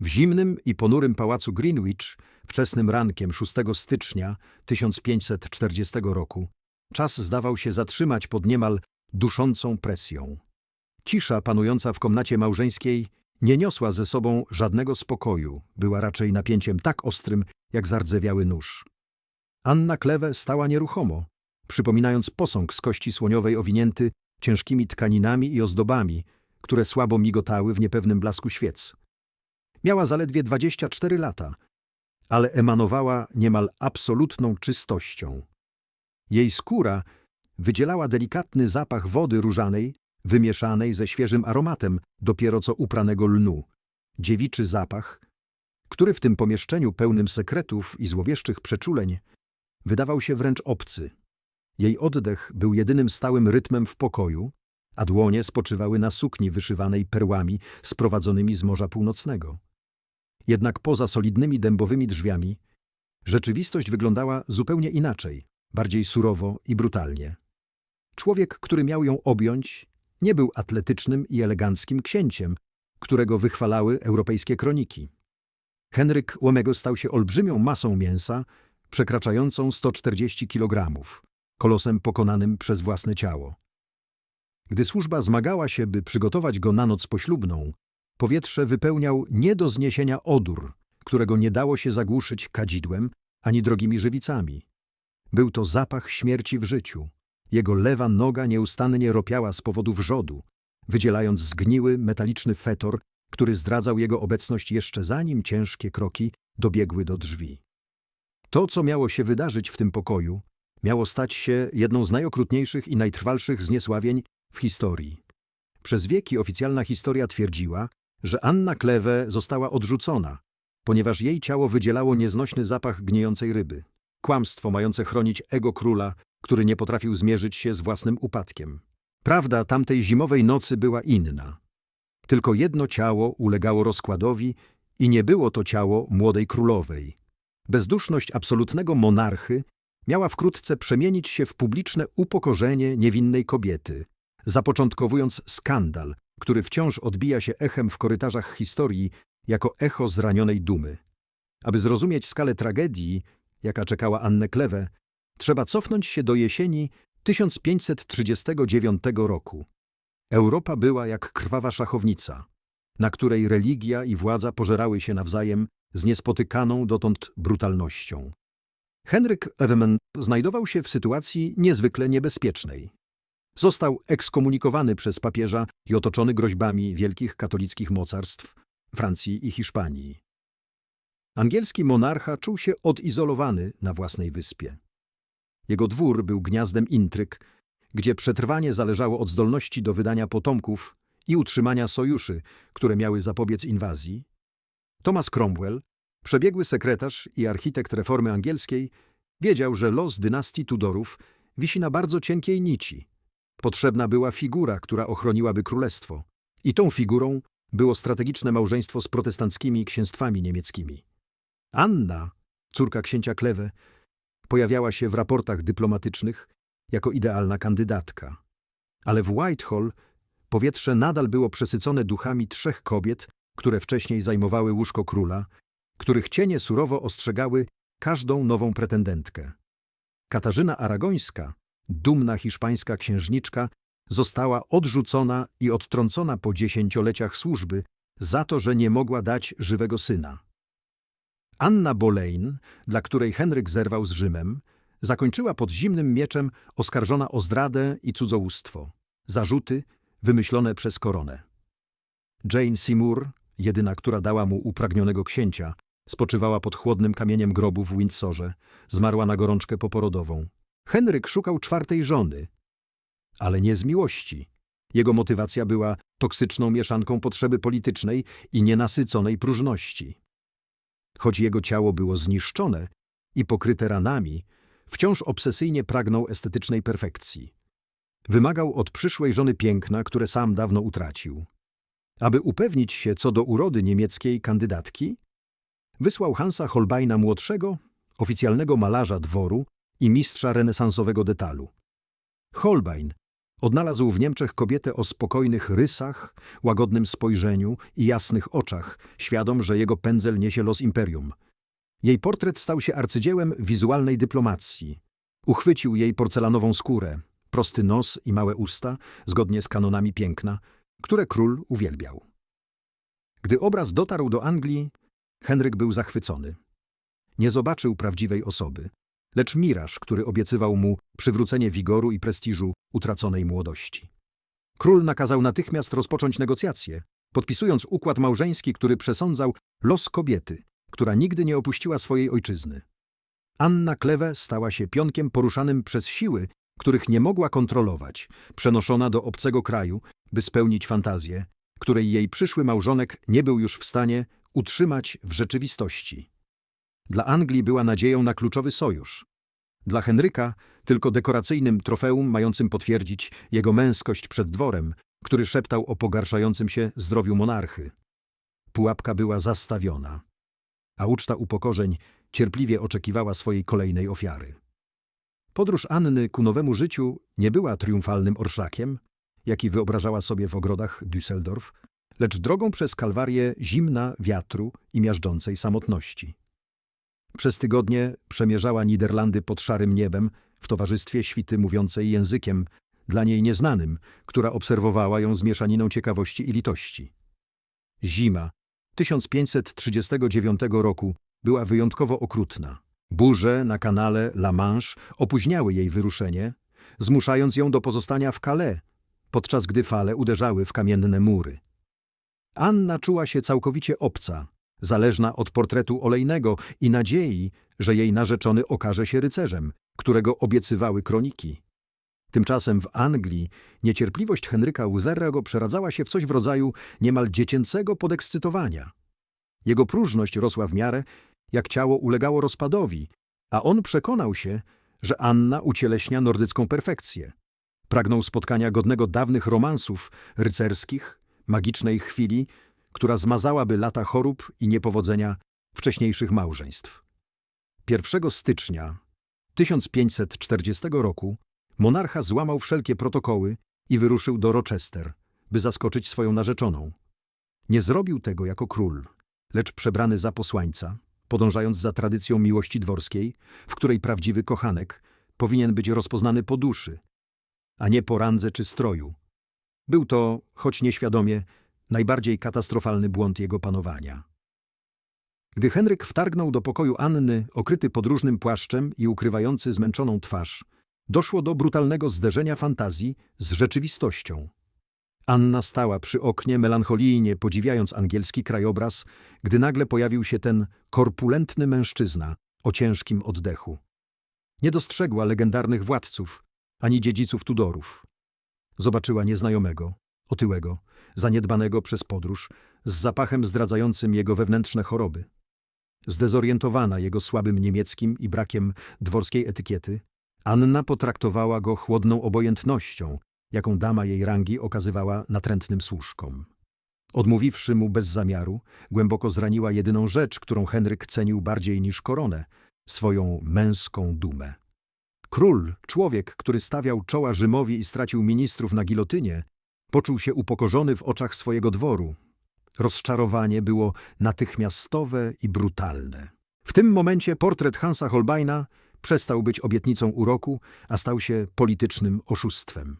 W zimnym i ponurym pałacu Greenwich wczesnym rankiem 6 stycznia 1540 roku czas zdawał się zatrzymać pod niemal duszącą presją. Cisza panująca w komnacie małżeńskiej nie niosła ze sobą żadnego spokoju, była raczej napięciem tak ostrym, jak zardzewiały nóż. Anna Klewe stała nieruchomo, przypominając posąg z kości słoniowej owinięty ciężkimi tkaninami i ozdobami, które słabo migotały w niepewnym blasku świec. Miała zaledwie 24 lata, ale emanowała niemal absolutną czystością. Jej skóra wydzielała delikatny zapach wody różanej, wymieszanej ze świeżym aromatem dopiero co upranego lnu. Dziewiczy zapach, który w tym pomieszczeniu pełnym sekretów i złowieszczych przeczuleń wydawał się wręcz obcy. Jej oddech był jedynym stałym rytmem w pokoju, a dłonie spoczywały na sukni wyszywanej perłami sprowadzonymi z Morza Północnego. Jednak poza solidnymi dębowymi drzwiami rzeczywistość wyglądała zupełnie inaczej, bardziej surowo i brutalnie. Człowiek, który miał ją objąć, nie był atletycznym i eleganckim księciem, którego wychwalały europejskie kroniki. Henryk Łomego stał się olbrzymią masą mięsa, przekraczającą 140 kg, kolosem pokonanym przez własne ciało. Gdy służba zmagała się, by przygotować go na noc poślubną, powietrze wypełniał nie do zniesienia odór, którego nie dało się zagłuszyć kadzidłem ani drogimi żywicami. Był to zapach śmierci w życiu. Jego lewa noga nieustannie ropiała z powodu wrzodu, wydzielając zgniły, metaliczny fetor, który zdradzał jego obecność jeszcze zanim ciężkie kroki dobiegły do drzwi. To, co miało się wydarzyć w tym pokoju, miało stać się jedną z najokrutniejszych i najtrwalszych zniesławień w historii. Przez wieki oficjalna historia twierdziła, że Anna Klewe została odrzucona, ponieważ jej ciało wydzielało nieznośny zapach gniejącej ryby. Kłamstwo mające chronić ego króla, który nie potrafił zmierzyć się z własnym upadkiem. Prawda tamtej zimowej nocy była inna. Tylko jedno ciało ulegało rozkładowi i nie było to ciało młodej królowej. Bezduszność absolutnego monarchy miała wkrótce przemienić się w publiczne upokorzenie niewinnej kobiety, zapoczątkowując skandal, który wciąż odbija się echem w korytarzach historii jako echo zranionej dumy. Aby zrozumieć skalę tragedii, jaka czekała Annę Klewę, trzeba cofnąć się do jesieni 1539 roku. Europa była jak krwawa szachownica, na której religia i władza pożerały się nawzajem z niespotykaną dotąd brutalnością. Henryk Ewemen znajdował się w sytuacji niezwykle niebezpiecznej. Został ekskomunikowany przez papieża i otoczony groźbami wielkich katolickich mocarstw Francji i Hiszpanii. Angielski monarcha czuł się odizolowany na własnej wyspie. Jego dwór był gniazdem intryg, gdzie przetrwanie zależało od zdolności do wydania potomków i utrzymania sojuszy, które miały zapobiec inwazji. Thomas Cromwell, przebiegły sekretarz i architekt reformy angielskiej, wiedział, że los dynastii Tudorów wisi na bardzo cienkiej nici. Potrzebna była figura, która ochroniłaby królestwo. I tą figurą było strategiczne małżeństwo z protestanckimi księstwami niemieckimi. Anna, córka księcia Klewe, pojawiała się w raportach dyplomatycznych jako idealna kandydatka. Ale w Whitehall powietrze nadal było przesycone duchami trzech kobiet, które wcześniej zajmowały łóżko króla, których cienie surowo ostrzegały każdą nową pretendentkę. Katarzyna Aragońska, dumna hiszpańska księżniczka, została odrzucona i odtrącona po dziesięcioleciach służby za to, że nie mogła dać żywego syna. Anna Boleyn, dla której Henryk zerwał z Rzymem, zakończyła pod zimnym mieczem oskarżona o zdradę i cudzołóstwo, zarzuty wymyślone przez koronę. Jane Seymour, jedyna, która dała mu upragnionego księcia, spoczywała pod chłodnym kamieniem grobu w Windsorze, zmarła na gorączkę poporodową. Henryk szukał czwartej żony, ale nie z miłości. Jego motywacja była toksyczną mieszanką potrzeby politycznej i nienasyconej próżności. Choć jego ciało było zniszczone i pokryte ranami, wciąż obsesyjnie pragnął estetycznej perfekcji. Wymagał od przyszłej żony piękna, które sam dawno utracił. Aby upewnić się co do urody niemieckiej kandydatki, wysłał Hansa Holbeina młodszego, oficjalnego malarza dworu i mistrza renesansowego detalu. Holbein, Odnalazł w Niemczech kobietę o spokojnych rysach, łagodnym spojrzeniu i jasnych oczach, świadom, że jego pędzel niesie los imperium. Jej portret stał się arcydziełem wizualnej dyplomacji. Uchwycił jej porcelanową skórę, prosty nos i małe usta, zgodnie z kanonami piękna, które król uwielbiał. Gdy obraz dotarł do Anglii, Henryk był zachwycony. Nie zobaczył prawdziwej osoby, lecz miraż, który obiecywał mu przywrócenie wigoru i prestiżu utraconej młodości. Król nakazał natychmiast rozpocząć negocjacje, podpisując układ małżeński, który przesądzał los kobiety, która nigdy nie opuściła swojej ojczyzny. Anna Klewe stała się pionkiem poruszanym przez siły, których nie mogła kontrolować, przenoszona do obcego kraju, by spełnić fantazję, której jej przyszły małżonek nie był już w stanie utrzymać w rzeczywistości. Dla Anglii była nadzieją na kluczowy sojusz. Dla Henryka tylko dekoracyjnym trofeum mającym potwierdzić jego męskość przed dworem, który szeptał o pogarszającym się zdrowiu monarchy. Pułapka była zastawiona, a uczta upokorzeń cierpliwie oczekiwała swojej kolejnej ofiary. Podróż Anny ku nowemu życiu nie była triumfalnym orszakiem, jaki wyobrażała sobie w ogrodach Düsseldorf, lecz drogą przez kalwarię zimna wiatru i miażdżącej samotności. Przez tygodnie przemierzała Niderlandy pod szarym niebem w towarzystwie świty mówiącej językiem, dla niej nieznanym, która obserwowała ją z mieszaniną ciekawości i litości. Zima 1539 roku była wyjątkowo okrutna. Burze na kanale La Manche opóźniały jej wyruszenie, zmuszając ją do pozostania w Calais, podczas gdy fale uderzały w kamienne mury. Anna czuła się całkowicie obca, zależna od portretu olejnego i nadziei, że jej narzeczony okaże się rycerzem, którego obiecywały kroniki. Tymczasem w Anglii niecierpliwość Henryka Uzerrego przeradzała się w coś w rodzaju niemal dziecięcego podekscytowania. Jego próżność rosła w miarę, jak ciało ulegało rozpadowi, a on przekonał się, że Anna ucieleśnia nordycką perfekcję. Pragnął spotkania godnego dawnych romansów rycerskich, magicznej chwili, która zmazałaby lata chorób i niepowodzenia wcześniejszych małżeństw. 1 stycznia 1540 roku monarcha złamał wszelkie protokoły i wyruszył do Rochester, by zaskoczyć swoją narzeczoną. Nie zrobił tego jako król, lecz przebrany za posłańca, podążając za tradycją miłości dworskiej, w której prawdziwy kochanek powinien być rozpoznany po duszy, a nie po randze czy stroju. Był to, choć nieświadomie, najbardziej katastrofalny błąd jego panowania. Gdy Henryk wtargnął do pokoju Anny, okryty podróżnym płaszczem i ukrywający zmęczoną twarz, doszło do brutalnego zderzenia fantazji z rzeczywistością. Anna stała przy oknie, melancholijnie podziwiając angielski krajobraz, gdy nagle pojawił się ten korpulentny mężczyzna o ciężkim oddechu. Nie dostrzegła legendarnych władców, ani dziedziców Tudorów. Zobaczyła nieznajomego, otyłego, zaniedbanego przez podróż, z zapachem zdradzającym jego wewnętrzne choroby. Zdezorientowana jego słabym niemieckim i brakiem dworskiej etykiety, Anna potraktowała go chłodną obojętnością, jaką dama jej rangi okazywała natrętnym służkom. Odmówiwszy mu bez zamiaru, głęboko zraniła jedyną rzecz, którą Henryk cenił bardziej niż koronę, swoją męską dumę. Król, człowiek, który stawiał czoła Rzymowi i stracił ministrów na gilotynie, poczuł się upokorzony w oczach swojego dworu. Rozczarowanie było natychmiastowe i brutalne. W tym momencie portret Hansa Holbeina przestał być obietnicą uroku, a stał się politycznym oszustwem.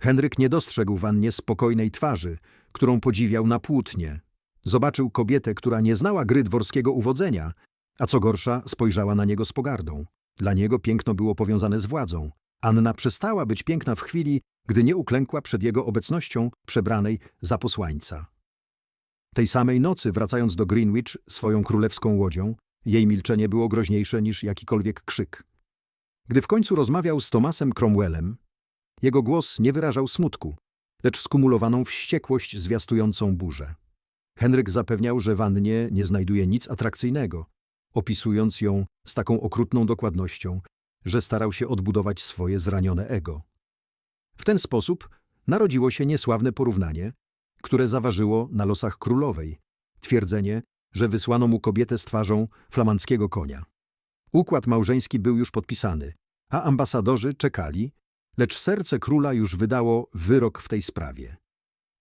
Henryk nie dostrzegł w Annie spokojnej twarzy, którą podziwiał na płótnie. Zobaczył kobietę, która nie znała gry dworskiego uwodzenia, a co gorsza spojrzała na niego z pogardą. Dla niego piękno było powiązane z władzą. Anna przestała być piękna w chwili, gdy nie uklękła przed jego obecnością przebranej za posłańca. Tej samej nocy, wracając do Greenwich swoją królewską łodzią, jej milczenie było groźniejsze niż jakikolwiek krzyk. Gdy w końcu rozmawiał z Tomasem Cromwellem, jego głos nie wyrażał smutku, lecz skumulowaną wściekłość zwiastującą burzę. Henryk zapewniał, że w Annie nie znajduje nic atrakcyjnego, opisując ją z taką okrutną dokładnością, że starał się odbudować swoje zranione ego. W ten sposób narodziło się niesławne porównanie, które zaważyło na losach królowej, twierdzenie, że wysłano mu kobietę z twarzą flamandzkiego konia. Układ małżeński był już podpisany, a ambasadorzy czekali, Lecz serce króla już wydało wyrok w tej sprawie.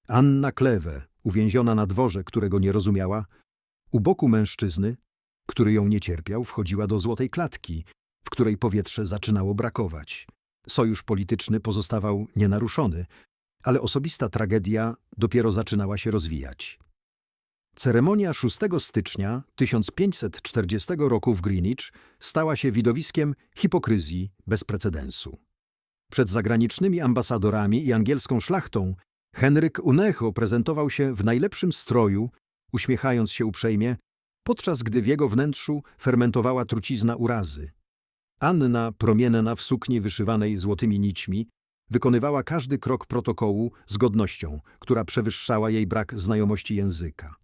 Anna Klewe, uwięziona na dworze, którego nie rozumiała, u boku mężczyzny, który ją nie cierpiał, wchodziła do złotej klatki, w której powietrze zaczynało brakować. Sojusz polityczny pozostawał nienaruszony, ale osobista tragedia dopiero zaczynała się rozwijać. Ceremonia 6 stycznia 1540 roku w Greenwich stała się widowiskiem hipokryzji bez precedensu. Przed zagranicznymi ambasadorami i angielską szlachtą Henryk Unecho prezentował się w najlepszym stroju, uśmiechając się uprzejmie, podczas gdy w jego wnętrzu fermentowała trucizna urazy. Anna, promienna w sukni wyszywanej złotymi nićmi, wykonywała każdy krok protokołu z godnością, która przewyższała jej brak znajomości języka.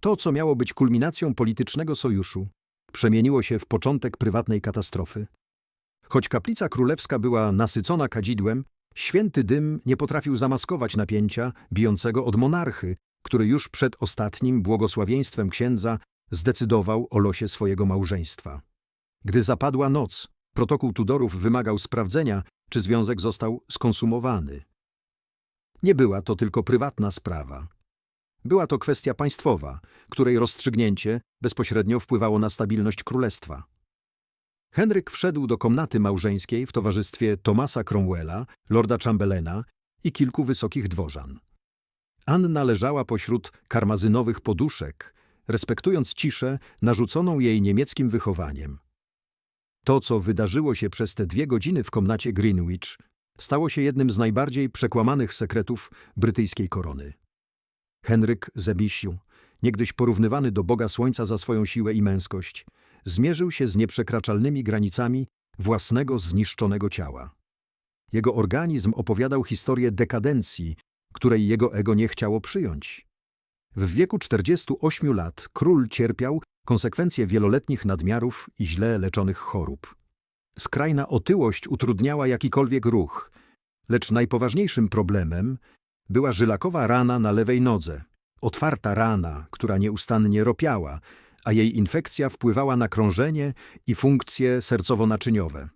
To, co miało być kulminacją politycznego sojuszu, przemieniło się w początek prywatnej katastrofy. Choć kaplica królewska była nasycona kadzidłem, święty dym nie potrafił zamaskować napięcia bijącego od monarchy, który już przed ostatnim błogosławieństwem księdza zdecydował o losie swojego małżeństwa. Gdy zapadła noc, protokół Tudorów wymagał sprawdzenia, czy związek został skonsumowany. Nie była to tylko prywatna sprawa. Była to kwestia państwowa, której rozstrzygnięcie bezpośrednio wpływało na stabilność królestwa. Henryk wszedł do komnaty małżeńskiej w towarzystwie Thomasa Cromwella, lorda Chamberlaina i kilku wysokich dworzan. Anna leżała pośród karmazynowych poduszek, respektując ciszę narzuconą jej niemieckim wychowaniem. To, co wydarzyło się przez te dwie godziny w komnacie Greenwich, stało się jednym z najbardziej przekłamanych sekretów brytyjskiej korony. Henryk Zebisiu, niegdyś porównywany do Boga Słońca za swoją siłę i męskość, zmierzył się z nieprzekraczalnymi granicami własnego zniszczonego ciała. Jego organizm opowiadał historię dekadencji, której jego ego nie chciało przyjąć. W wieku 48 lat król cierpiał konsekwencje wieloletnich nadmiarów i źle leczonych chorób. Skrajna otyłość utrudniała jakikolwiek ruch, lecz najpoważniejszym problemem była żylakowa rana na lewej nodze, otwarta rana, która nieustannie ropiała, a jej infekcja wpływała na krążenie i funkcje sercowo-naczyniowe.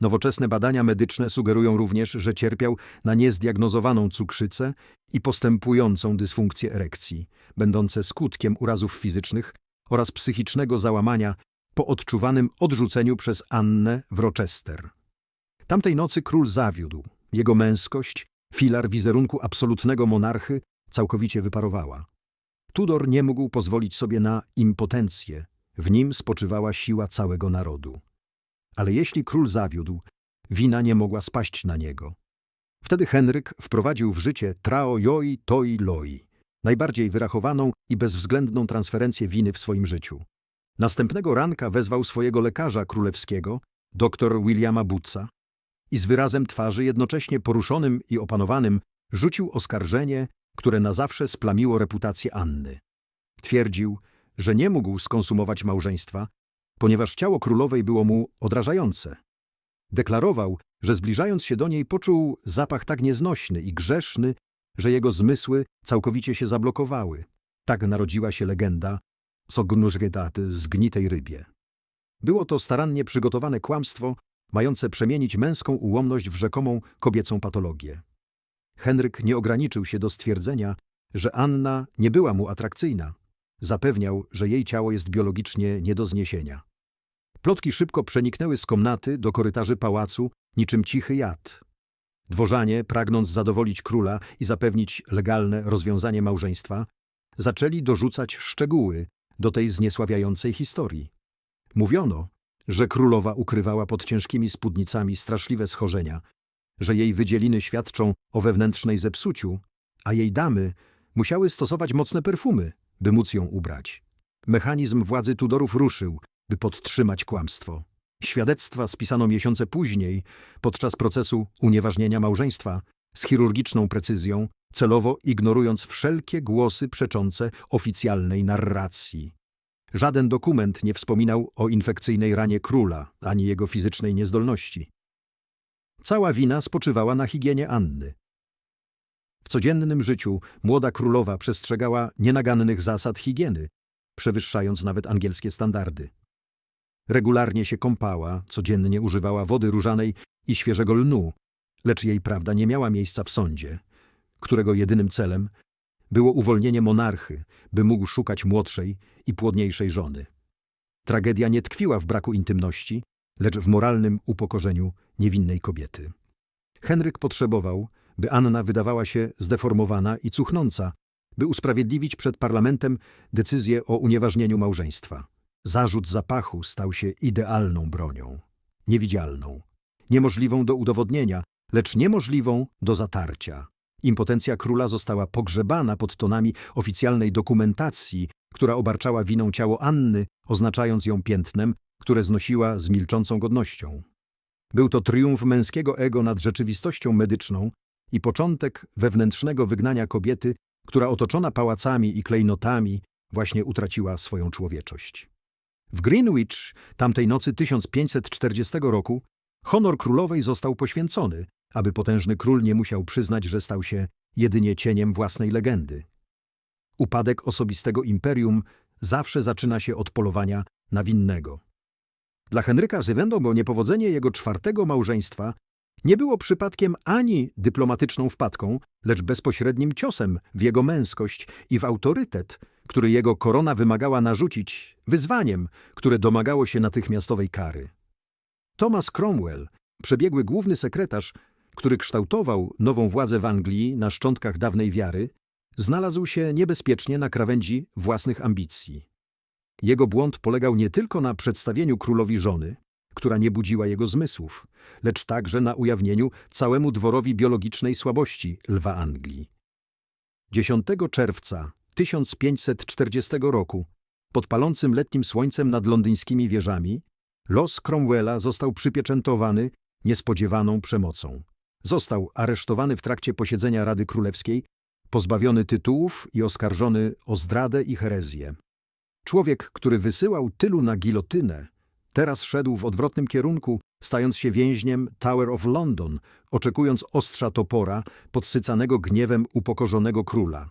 Nowoczesne badania medyczne sugerują również, że cierpiał na niezdiagnozowaną cukrzycę i postępującą dysfunkcję erekcji, będące skutkiem urazów fizycznych oraz psychicznego załamania po odczuwanym odrzuceniu przez Annę w Rochester. Tamtej nocy król zawiódł. Jego męskość, filar wizerunku absolutnego monarchy, całkowicie wyparowała. Tudor nie mógł pozwolić sobie na impotencję. W nim spoczywała siła całego narodu. Ale jeśli król zawiódł, wina nie mogła spaść na niego. Wtedy Henryk wprowadził w życie trao joi toi loi, najbardziej wyrachowaną i bezwzględną transferencję winy w swoim życiu. Następnego ranka wezwał swojego lekarza królewskiego, dr Williama Bootsa, i z wyrazem twarzy jednocześnie poruszonym i opanowanym rzucił oskarżenie, które na zawsze splamiło reputację Anny. Twierdził, że nie mógł skonsumować małżeństwa, ponieważ ciało królowej było mu odrażające. Deklarował, że zbliżając się do niej poczuł zapach tak nieznośny i grzeszny, że jego zmysły całkowicie się zablokowały. Tak narodziła się legenda Sognusgedaty z gnitej rybie. Było to starannie przygotowane kłamstwo, mające przemienić męską ułomność w rzekomą kobiecą patologię. Henryk nie ograniczył się do stwierdzenia, że Anna nie była mu atrakcyjna. Zapewniał, że jej ciało jest biologicznie nie do zniesienia. Plotki szybko przeniknęły z komnaty do korytarzy pałacu, niczym cichy jad. Dworzanie, pragnąc zadowolić króla i zapewnić legalne rozwiązanie małżeństwa, zaczęli dorzucać szczegóły do tej zniesławiającej historii. Mówiono, że królowa ukrywała pod ciężkimi spódnicami straszliwe schorzenia, że jej wydzieliny świadczą o wewnętrznej zepsuciu, a jej damy musiały stosować mocne perfumy, by móc ją ubrać. Mechanizm władzy Tudorów ruszył, by podtrzymać kłamstwo. Świadectwa spisano miesiące później, podczas procesu unieważnienia małżeństwa, z chirurgiczną precyzją, celowo ignorując wszelkie głosy przeczące oficjalnej narracji. Żaden dokument nie wspominał o infekcyjnej ranie króla, ani jego fizycznej niezdolności. Cała wina spoczywała na higienie Anny. W codziennym życiu młoda królowa przestrzegała nienagannych zasad higieny, przewyższając nawet angielskie standardy. Regularnie się kąpała, codziennie używała wody różanej i świeżego lnu, lecz jej prawda nie miała miejsca w sądzie, którego jedynym celem było uwolnienie monarchy, by mógł szukać młodszej i płodniejszej żony. Tragedia nie tkwiła w braku intymności, lecz w moralnym upokorzeniu niewinnej kobiety. Henryk potrzebował, by Anna wydawała się zdeformowana i cuchnąca, by usprawiedliwić przed parlamentem decyzję o unieważnieniu małżeństwa. Zarzut zapachu stał się idealną bronią, niewidzialną, niemożliwą do udowodnienia, lecz niemożliwą do zatarcia. Impotencja króla została pogrzebana pod tonami oficjalnej dokumentacji, która obarczała winą ciało Anny, oznaczając ją piętnem, które znosiła z milczącą godnością. Był to triumf męskiego ego nad rzeczywistością medyczną i początek wewnętrznego wygnania kobiety, która otoczona pałacami i klejnotami właśnie utraciła swoją człowieczość. W Greenwich tamtej nocy 1540 roku honor królowej został poświęcony, aby potężny król nie musiał przyznać, że stał się jedynie cieniem własnej legendy. Upadek osobistego imperium zawsze zaczyna się od polowania na winnego. Dla Henryka z bo niepowodzenie jego czwartego małżeństwa nie było przypadkiem ani dyplomatyczną wpadką, lecz bezpośrednim ciosem w jego męskość i w autorytet, który jego korona wymagała narzucić, wyzwaniem, które domagało się natychmiastowej kary. Thomas Cromwell, przebiegły główny sekretarz, który kształtował nową władzę w Anglii na szczątkach dawnej wiary, znalazł się niebezpiecznie na krawędzi własnych ambicji. Jego błąd polegał nie tylko na przedstawieniu królowi żony, która nie budziła jego zmysłów, lecz także na ujawnieniu całemu dworowi biologicznej słabości lwa Anglii. 10 czerwca 1540 roku, pod palącym letnim słońcem nad londyńskimi wieżami, los Cromwella został przypieczętowany niespodziewaną przemocą. Został aresztowany w trakcie posiedzenia Rady Królewskiej, pozbawiony tytułów i oskarżony o zdradę i herezję. Człowiek, który wysyłał tylu na gilotynę, teraz szedł w odwrotnym kierunku, stając się więźniem Tower of London, oczekując ostrza topora podsycanego gniewem upokorzonego króla.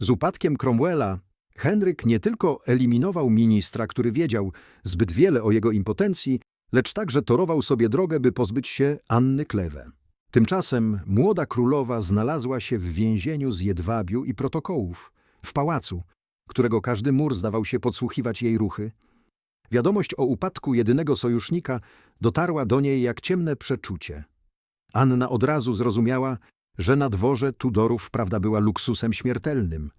Z upadkiem Cromwella Henryk nie tylko eliminował ministra, który wiedział zbyt wiele o jego impotencji, lecz także torował sobie drogę, by pozbyć się Anny Klewę. Tymczasem młoda królowa znalazła się w więzieniu z jedwabiu i protokołów, w pałacu, którego każdy mur zdawał się podsłuchiwać jej ruchy. Wiadomość o upadku jedynego sojusznika dotarła do niej jak ciemne przeczucie. Anna od razu zrozumiała, że na dworze Tudorów prawda była luksusem śmiertelnym.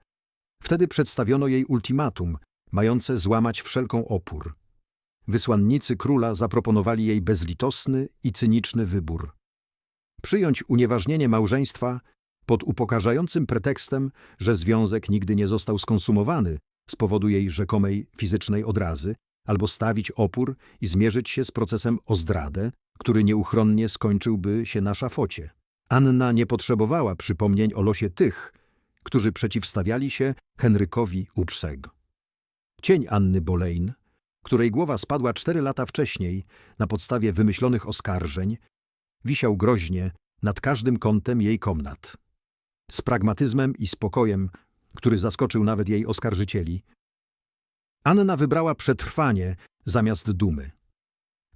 Wtedy przedstawiono jej ultimatum, mające złamać wszelką opór. Wysłannicy króla zaproponowali jej bezlitosny i cyniczny wybór. Przyjąć unieważnienie małżeństwa pod upokarzającym pretekstem, że związek nigdy nie został skonsumowany z powodu jej rzekomej fizycznej odrazy, albo stawić opór i zmierzyć się z procesem o zdradę, który nieuchronnie skończyłby się na szafocie. Anna nie potrzebowała przypomnień o losie tych, którzy przeciwstawiali się Henrykowi Upseg. Cień Anny Boleyn, której głowa spadła cztery lata wcześniej na podstawie wymyślonych oskarżeń, wisiał groźnie nad każdym kątem jej komnat. Z pragmatyzmem i spokojem, który zaskoczył nawet jej oskarżycieli, Anna wybrała przetrwanie zamiast dumy.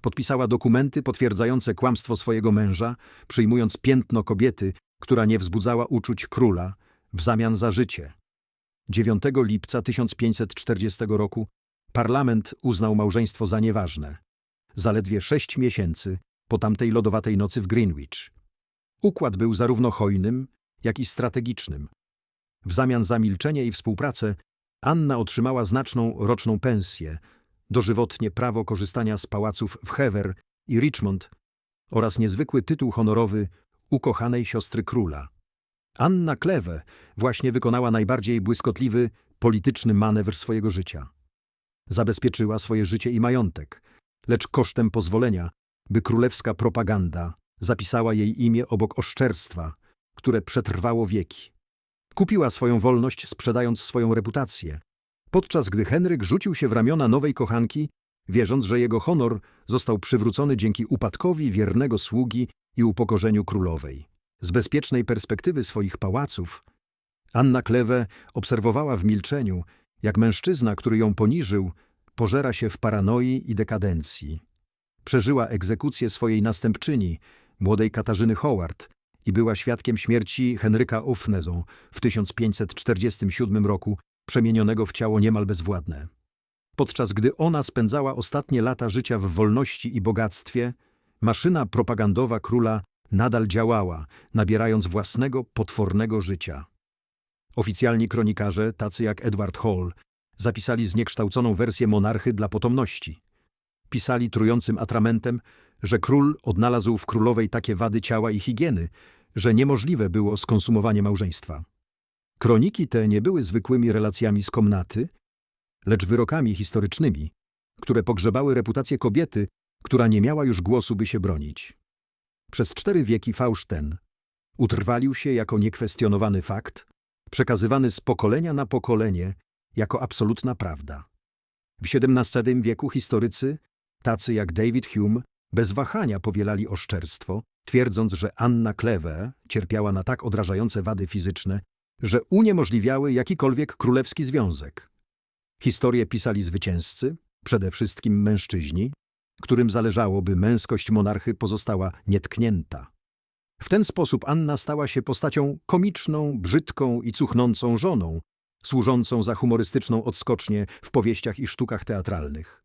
Podpisała dokumenty potwierdzające kłamstwo swojego męża, przyjmując piętno kobiety, która nie wzbudzała uczuć króla, w zamian za życie. 9 lipca 1540 roku parlament uznał małżeństwo za nieważne. Zaledwie sześć miesięcy po tamtej lodowatej nocy w Greenwich. Układ był zarówno hojnym, jak i strategicznym. W zamian za milczenie i współpracę Anna otrzymała znaczną roczną pensję, dożywotnie prawo korzystania z pałaców w Hever i Richmond oraz niezwykły tytuł honorowy ukochanej siostry króla. Anna Kleve właśnie wykonała najbardziej błyskotliwy polityczny manewr swojego życia. Zabezpieczyła swoje życie i majątek, lecz kosztem pozwolenia, by królewska propaganda zapisała jej imię obok oszczerstwa, które przetrwało wieki. Kupiła swoją wolność, sprzedając swoją reputację, podczas gdy Henryk rzucił się w ramiona nowej kochanki, wierząc, że jego honor został przywrócony dzięki upadkowi wiernego sługi i upokorzeniu królowej. Z bezpiecznej perspektywy swoich pałaców, Anna Kleve obserwowała w milczeniu, jak mężczyzna, który ją poniżył, pożera się w paranoi i dekadencji. przeżyła egzekucję swojej następczyni, młodej Katarzyny Howard, i była świadkiem śmierci Henryka Ufnezą w 1547 roku, przemienionego w ciało niemal bezwładne. Podczas gdy ona spędzała ostatnie lata życia w wolności i bogactwie, maszyna propagandowa króla nadal działała, nabierając własnego potwornego życia. Oficjalni kronikarze, tacy jak Edward Hall, zapisali zniekształconą wersję monarchy dla potomności. Pisali trującym atramentem, że król odnalazł w królowej takie wady ciała i higieny, że niemożliwe było skonsumowanie małżeństwa. Kroniki te nie były zwykłymi relacjami z komnaty, lecz wyrokami historycznymi, które pogrzebały reputację kobiety, która nie miała już głosu, by się bronić. Przez cztery wieki fałsz ten utrwalił się jako niekwestionowany fakt, przekazywany z pokolenia na pokolenie jako absolutna prawda. W XVII wieku historycy, tacy jak David Hume, bez wahania powielali oszczerstwo, twierdząc, że Anna Kleve cierpiała na tak odrażające wady fizyczne, że uniemożliwiały jakikolwiek królewski związek. Historię pisali zwycięzcy, przede wszystkim mężczyźni, którym zależało, by męskość monarchy pozostała nietknięta. W ten sposób Anna stała się postacią komiczną, brzydką i cuchnącą żoną, służącą za humorystyczną odskocznię w powieściach i sztukach teatralnych.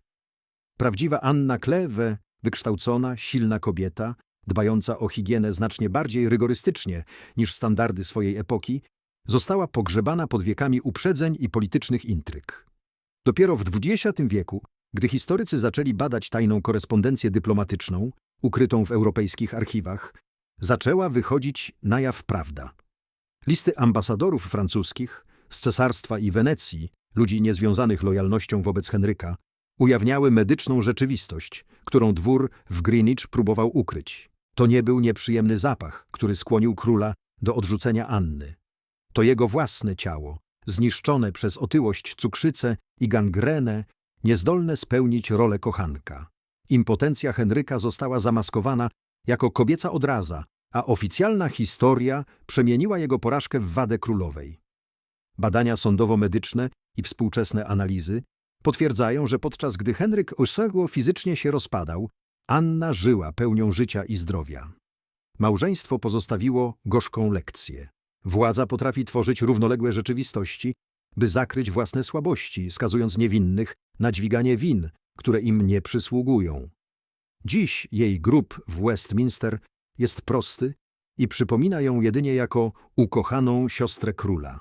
Prawdziwa Anna Kleve, wykształcona, silna kobieta, dbająca o higienę znacznie bardziej rygorystycznie niż standardy swojej epoki, została pogrzebana pod wiekami uprzedzeń i politycznych intryg. Dopiero w XX wieku, gdy historycy zaczęli badać tajną korespondencję dyplomatyczną, ukrytą w europejskich archiwach, zaczęła wychodzić na jaw prawda. Listy ambasadorów francuskich z cesarstwa i Wenecji, ludzi niezwiązanych lojalnością wobec Henryka, ujawniały medyczną rzeczywistość, którą dwór w Greenwich próbował ukryć. To nie był nieprzyjemny zapach, który skłonił króla do odrzucenia Anny. To jego własne ciało, zniszczone przez otyłość cukrzycę i gangrenę, niezdolne spełnić rolę kochanka. Impotencja Henryka została zamaskowana jako kobieca odraza, a oficjalna historia przemieniła jego porażkę w wadę królowej. Badania sądowo-medyczne i współczesne analizy potwierdzają, że podczas gdy Henryk Osegło fizycznie się rozpadał, Anna żyła pełnią życia i zdrowia. Małżeństwo pozostawiło gorzką lekcję. Władza potrafi tworzyć równoległe rzeczywistości, by zakryć własne słabości, skazując niewinnych na dźwiganie win, które im nie przysługują. Dziś jej grób w Westminster jest prosty i przypomina ją jedynie jako ukochaną siostrę króla.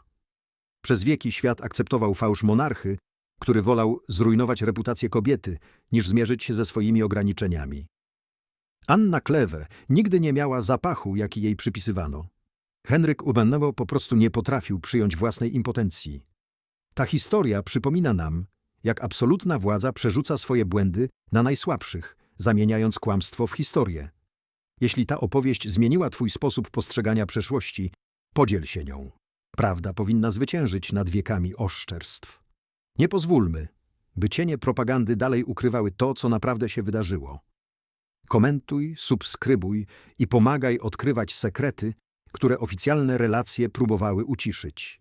Przez wieki świat akceptował fałsz monarchy, który wolał zrujnować reputację kobiety, niż zmierzyć się ze swoimi ograniczeniami. Anna Kleve nigdy nie miała zapachu, jaki jej przypisywano. Henryk Ubennewo po prostu nie potrafił przyjąć własnej impotencji. Ta historia przypomina nam, jak absolutna władza przerzuca swoje błędy na najsłabszych, zamieniając kłamstwo w historię. Jeśli ta opowieść zmieniła twój sposób postrzegania przeszłości, podziel się nią. Prawda powinna zwyciężyć nad wiekami oszczerstw. Nie pozwólmy, by cienie propagandy dalej ukrywały to, co naprawdę się wydarzyło. Komentuj, subskrybuj i pomagaj odkrywać sekrety, które oficjalne relacje próbowały uciszyć.